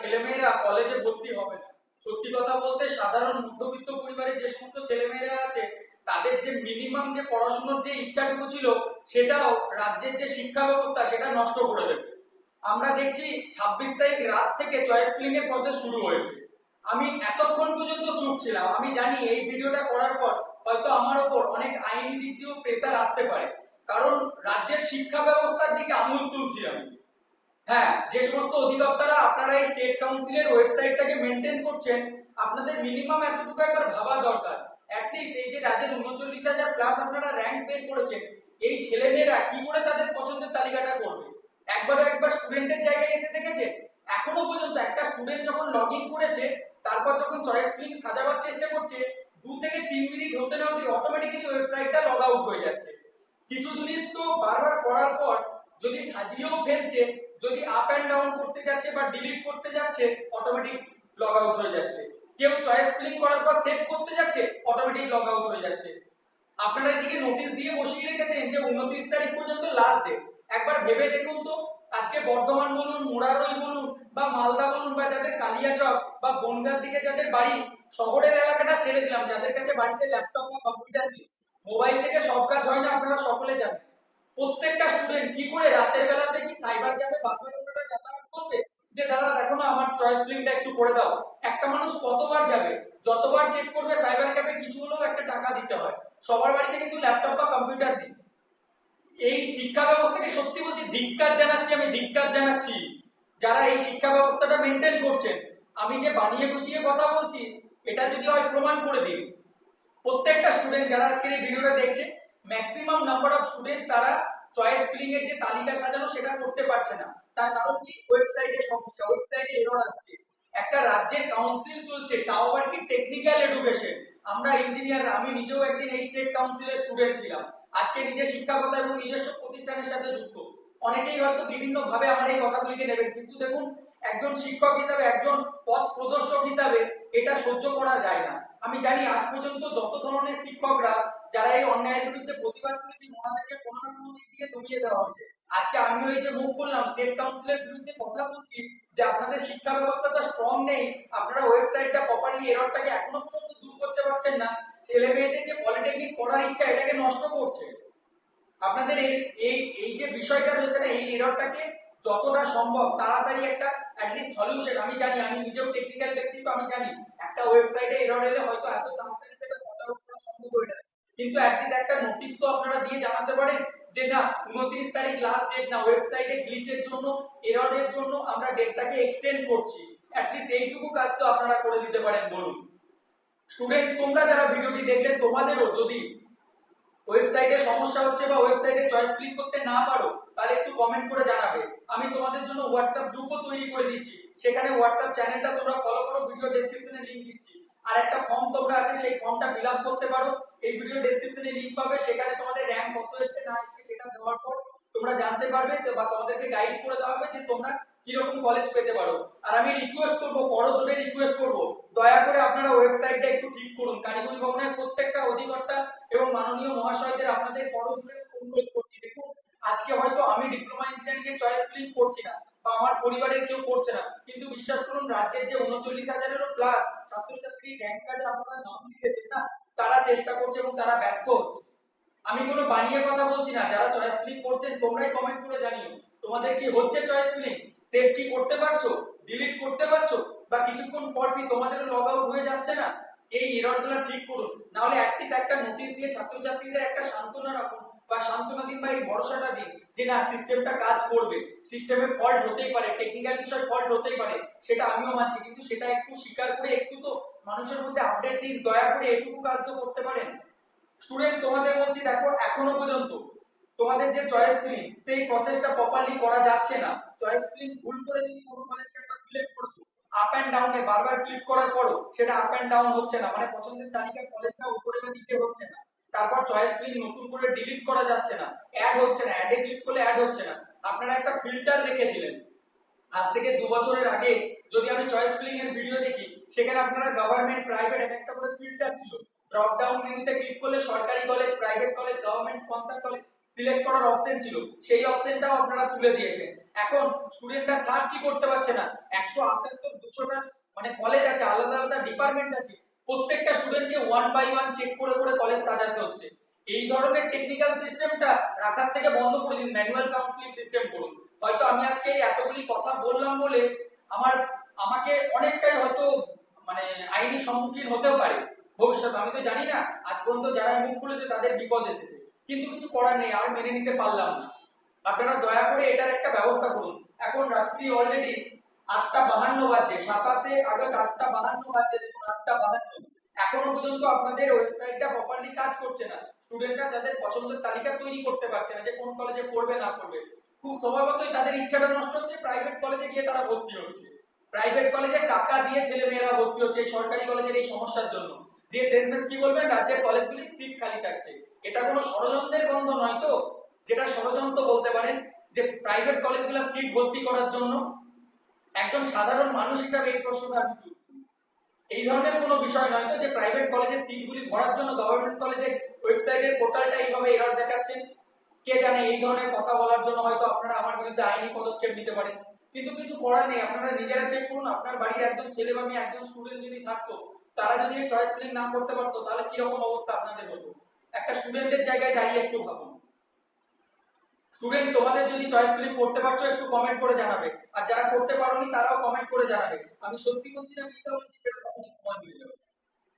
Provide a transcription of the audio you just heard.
ছেলেমেয়েরা কলেজে ভর্তি হবে না। সত্যি কথা বলতে, সাধারণ মধ্যবিত্ত পরিবারের যে সমস্ত ছেলেমেয়েরা আছে, তাদের যে মিনিমাম যে পড়াশোনার যে ইচ্ছাটুকু ছিল, সেটাও রাজ্যের যে শিক্ষা ব্যবস্থা, সেটা নষ্ট করে দেবে। আমরা দেখছি ছাব্বিশ তারিখ রাত থেকে চয়েস ফিলিং এর প্রসেস শুরু হয়েছে। আমি এতক্ষণ পর্যন্ত চুপ ছিলাম। আমি জানি এই ভিডিওটা করার পর হয়তো আমার ওপর অনেক আইনি দিক দিয়েও প্রেসার আসতে পারে। কারণ রাজ্যের শিক্ষা ব্যবস্থার দিকে আঙুল তুলছি আমি। হ্যাঁ যে সমস্ত অধিদপ্তরা আপনারা এই স্টেট কাউন্সিলের ওয়েবসাইটটাকে মেনটেন করছেন, আপনাদের মিনিমাম এতটুকু একবার ভাবা দরকার। অ্যাটলিস্ট এই যে রাজ্যের উনচল্লিশ হাজার প্লাস আপনারা র্যাঙ্ক বের করেছেন, এই ছেলেমেয়েরা কি করে তাদের পছন্দের তালিকাটা করবে? একবার একবার স্টুডেন্টের জায়গায় এসে দেখেছে এখনও পর্যন্ত একটা স্টুডেন্ট যখন লগ ইন করেছে, তারপর যখন চয়েস ফিলিং সাজাবার চেষ্টা করছে, দু থেকে তিন মিনিট হতে না হতে অটোমেটিক্যালি ওয়েবসাইটটা লগ আউট হয়ে যাচ্ছে। কিছু জিনিস তো বারবার করার পর যদি সাজিয়েও ফেলছে যদি আপ এন্ড ডাউন করতে যাচ্ছে বা ডিলিট করতে যাচ্ছে অটোমেটিক লগ আউট হয়ে যাচ্ছে। কেউ চয়েস ফিলিং করার পর সেভ করতে যাচ্ছে অটোমেটিক লগ আউট হয়ে যাচ্ছে। আপনারা এদিকে নোটিশ দিয়ে বসিয়ে রেখেছেন যে উনত্রিশ তারিখ পর্যন্ত লাস্ট ডেট একবার ভেবে দেখুন তো, আজকে বর্ধমান বলুন, মুরারই বলুন, বা মালদা বলুন, বা যাদের কালিয়াচক বা বনগার দিকে যাদের বাড়ি, শহরের এলাকাটা ছেড়ে দিলাম। যাদের কাছে বাড়িতে ল্যাপটপ বা কম্পিউটার নেই মোবাইল থেকে সব কাজ হয় না, আপনারা সকলে জানেন। প্রত্যেকটা স্টুডেন্ট কি করে ফিল্মটা একটু করে দাও। একটা মানুষ কতবার যাবে? যতবার চেক করবে সাইবার ক্যাফে কিছু হলেও একটা টাকা দিতে হয়। সবার বাড়িতে কিন্তু ল্যাপটপ বা কম্পিউটার নেই। এই শিক্ষা ব্যবস্থাকে সত্যি বলছি, ধিক্কার জানাচ্ছি আমি, ধিক্কার জানাচ্ছি। যারা এই শিক্ষা ব্যবস্থাটা মেনটেন করছেন, আমি যে বানিয়ে গুছিয়ে কথা বলছি, এটা যদি হয় প্রমাণ করে দিন। প্রত্যেকটা স্টুডেন্ট যারা আজকের এই ভিডিওটা দেখছে ম্যাক্সিমাম নাম্বার অফ স্টুডেন্ট তারা চয়েস ফিলিং এর যে তালিকা সাজানো সেটা করতে পারছে না। তার কারণ কি ওয়েবসাইটে সমস্যা ওয়েবসাইটে এরর আসছে। একটা রাজ্যের কাউন্সিল চলছে, তাও আবার কি টেকনিক্যাল এডুকেশন আমরা ইঞ্জিনিয়ার আমি নিজেও একদিন এই স্টেট কাউন্সিলের স্টুডেন্ট ছিলাম। আজকে নিজের শিক্ষাগত এবং নিজস্ব প্রতিষ্ঠানের সাথে যুক্ত। অনেকেই হয়তো বিভিন্ন ভাবে আমার এই কথাগুলিকে নেবেন, কিন্তু দেখুন, একজন শিক্ষক হিসাবে, একজন পথ প্রদর্শক হিসাবে এটা সহ্য করা যায় না। আমি জানি আজ পর্যন্ত যত ধরনের শিক্ষকরা যারা এই অন্যায়ের বিরুদ্ধে প্রতিবাদ করেছে, ওনাদেরকে কোনো না কোনো দিক থেকে দমিয়ে দেওয়া হয়েছে। আজকে আমিও এই যে মুখ করলাম স্টেট কাউন্সিলের বিরুদ্ধে কথা বলছি যে আপনাদের শিক্ষা ব্যবস্থাটা স্ট্রং নেই, আপনারা ওয়েবসাইটটা প্রপারলি এররটাকে এখনও পর্যন্ত দূর করতে পারছেন না, ছেলে মেয়েদের যে পলিটেকনিক পড়ার ইচ্ছা, এটাকে নষ্ট করছে। আপনাদের এই এই যে বিষয়টা রয়েছে না, এই এররটাকে যতটা সম্ভব তাড়াতাড়ি একটা অ্যাটলিস্ট সলিউশন আমি জানি, আমি নিজেও টেকনিক্যাল ব্যক্তি তো আমি জানি, একটা ওয়েবসাইটে এরর এলে হয়তো এত তাড়াতাড়ি সেটা আউট করা সম্ভব হয়ে যায় কিন্তু অ্যাটলিস্ট একটা নোটিশ তো আপনারা দিয়ে জানাতে পারেন যে না, উনত্রিশ তারিখ লাস্ট ডেট না ওয়েবসাইটে গ্লিচের জন্য এররের জন্য আমরা ডেটটাকে এক্সটেন্ড করছি। অ্যাটলিস্ট এইটুকু কাজ তো আপনারা করে দিতে পারেন, বলুন। স্টুডেন্ট তোমরা যারা ভিডিওটি দেখলে, তোমাদেরও যদি ওয়েবসাইটে সমস্যা হচ্ছে বা ওয়েবসাইটে চয়েস ক্লিক করতে না পারো, তাহলে একটু কমেন্ট করে জানাবে। আমি তোমাদের জন্য হোয়াটসঅ্যাপ গ্রুপও তৈরি করে দিচ্ছি। সেখানে হোয়াটসঅ্যাপ চ্যানেলটা তোমরা ফলো করো ভিডিও ডেসক্রিপশনে লিংক দিচ্ছি। আর একটা ফর্ম তোমরা আছে, সেই ফর্মটা ফিল করতে পারো। এই ভিডিও ডেসক্রিপশনে লিংক পাবে, সেখানে তোমাদের র্যাঙ্ক কত এসছে, না এসছে সেটা দেওয়ার পর তোমরা জানতে পারবে বা তোমাদেরকে গাইড করে দেওয়া হবে যে তোমরা কীরকম কলেজ পেতে পারো। আর আমি রিকোয়েস্ট করব বড় জোরে রিকোয়েস্ট করব। দয়া করে আপনারা ওয়েবসাইটটা একটু ঠিক করুন। কারিগরি ভবনের প্রত্যেকটা অধিকর্তা এবং মাননীয় মহাশয়দের আপনাদের বড় জোরে অনুরোধ করছি। দেখুন, আজকে হয়তো আমি ডিপ্লোমা ইঞ্জিনিয়ারিং এর চয়েস ফিলিং করছি না, বা আমার পরিবারের কেউ করছে না। কিন্তু বিশ্বাস করুন, রাজ্যের যে উনচল্লিশ হাজারেরও প্লাস ছাত্রছাত্রী র্যাঙ্ক কার্ডে আপনারা নাম লিখেছেন না তারা চেষ্টা করছে এবং তারা ব্যর্থ হচ্ছে। আমি কোনো বানিয়ে কথা বলছি না। যারা চয়েস ফিলিং করছেন, তোমরাই কমেন্ট করে জানিও। তোমাদের কি হচ্ছে চয়েস ফিলিং সেভ কি করতে পারছ? ডিলিট করতে পারছ? বা কিছুক্ষণ পর কি তোমাদের লগ আউট হয়ে যাচ্ছে না? এই এররগুলো ঠিক করুন। না হলে অ্যাটলিস্ট একটা নোটিশ দিয়ে ছাত্রছাত্রীদের একটা সান্ত্বনা রাখুন বা সান্ত্বনা দিন বা এই ভরসাটা দিন যে না সিস্টেমটা কাজ করবে। সিস্টেমে ফল্ট হতেই পারে টেকনিক্যাল বিষয় ফল্ট হতেই পারে, সেটা আমিও মানছি। কিন্তু সেটা একটু স্বীকার করে, একটু তো মানুষের মধ্যে আপডেট দিন, দয়া করে এটুকু কাজ তো করতে পারেন। স্টুডেন্ট তোমাদের বলছি, দেখো, এখনও পর্যন্ত তোমাদের যে চয়েস ফিলিং সেই প্রসেসটা প্রপারলি করা যাচ্ছে না। চয়েস ফিলিং ভুল করে যদি কোনো কলেজকে একটা সিলেক্ট করছ আপ এন্ড ডাউনে বারবার ক্লিক করার পরও সেটা আপ এন্ড ডাউন হচ্ছে না। মানে পছন্দের তালিকায় কলেজটা উপরে বা নিচে হচ্ছে না। তারপর চয়েস ফিলিং নতুন করে ডিলিট করা যাচ্ছে না। অ্যাড হচ্ছে না। অ্যাডে ক্লিক করলে অ্যাড হচ্ছে না। আপনারা একটা ফিল্টার রেখেছিলেন। আজ থেকে দু বছরের আগে যদি আমি চয়েস ফিলিং এর ভিডিও দেখি, সেখানে আপনারা গভর্নমেন্ট প্রাইভেট এক একটা করে ফিল্টার ছিল। ড্রপ ডাউন মেনুতে ক্লিক করলে সরকারি college private college government sponsor college select করার অপশন ছিল। সেই অপশনটাও আপনারা তুলে দিয়েছেন। এখন স্টুডেন্টরা সার্চই করতে পারছে না। একশো আটাত্তর, দুশোটা মানে কলেজ আছে, আলাদা আলাদা ডিপার্টমেন্ট আছে। প্রত্যেকটা স্টুডেন্টকে ওয়ান বাই ওয়ান চেক করে করে কলেজ সাজাতে হচ্ছে। এই ধরনের টেকনিক্যাল সিস্টেমটা রাখার থেকে বন্ধ করে দিন ম্যানুয়াল কাউন্সিলিং সিস্টেম করুন। হয়তো আমি আজকে এতগুলি কথা বললাম বলে আমার, আমাকে অনেকটাই হয়তো মানে আইনি সম্মুখীন হতেও পারে। ভবিষ্যতে, আমি তো জানি না, আজ পর্যন্ত যারা মুখ খুলেছে তাদের বিপদ এসেছে। কিন্তু কিছু করার নেই, আর মেনে নিতে পারলাম না। আপনারা দয়া করে এটার একটা ব্যবস্থা করুন। এখন রাত্রি অলরেডি আটটা বাহান্ন বাজছে, সাতাশে আগস্ট আটটা বাহান্ন বাজছে, দেখুন আটটা বাহান্ন। এখনও পর্যন্ত আপনাদের ওয়েবসাইটটা প্রপারলি কাজ করছে না। স্টুডেন্টরা যাদের পছন্দের তালিকা তৈরি করতে পারছে না যে কোন কলেজে পড়বে, না পড়বে। খুব স্বভাবতই তাদের ইচ্ছাটা নষ্ট হচ্ছে প্রাইভেট কলেজে গিয়ে তারা ভর্তি হচ্ছে। প্রাইভেট কলেজে টাকা দিয়ে ছেলে মেয়েরা ভর্তি হচ্ছে এই সরকারি কলেজের এই সমস্যার জন্য। দিয়ে শেষমেশ কি বলবেন? রাজ্যের কলেজগুলি সিট খালি থাকছে। এটা কোনো ষড়যন্ত্রের গন্ধ নয় তো? যেটা ষড়যন্ত্র বলতে পারেন যে প্রাইভেট কলেজগুলো সিট ভর্তি করার জন্য একজন সাধারণ মানুষ হিসাবে এই প্রশ্নটা আমি এই ধরনের কোনো বিষয় নয় তো যে প্রাইভেট কলেজের সিটগুলি ভরার জন্য গভর্নমেন্ট কলেজের ওয়েবসাইটের পোর্টালটা এইভাবে এরর দেখাচ্ছেন কে জানে এই ধরনের কথা বলার জন্য হয়তো আপনারা আমার বিরুদ্ধে আইনি পদক্ষেপ নিতে পারেন। কিন্তু কিছু করার নেই, আপনারা নিজেরা চেক করুন, আপনার বাড়ির একজন ছেলে বা মেয়ে, একজন স্টুডেন্ট যদি থাকতো, তারা যদি এই চয়েস ফিলিং না করতে পারতো, তাহলে কীরকম অবস্থা আপনাদের হতো? একটা স্টুডেন্টের জায়গায় দাঁড়িয়ে একটু ভাবুন। স্টুডেন্ট তোমাদের যদি চয়েস ফিলিং করতে পারছ, একটু কমেন্ট করে জানাবে। আর যারা করতে পারোনি, তারাও কমেন্ট করে জানাবে। আমি সত্যি বলছি না, মিথ্যা বলছি, সেটা তখনই প্রমাণ হয়ে যাবে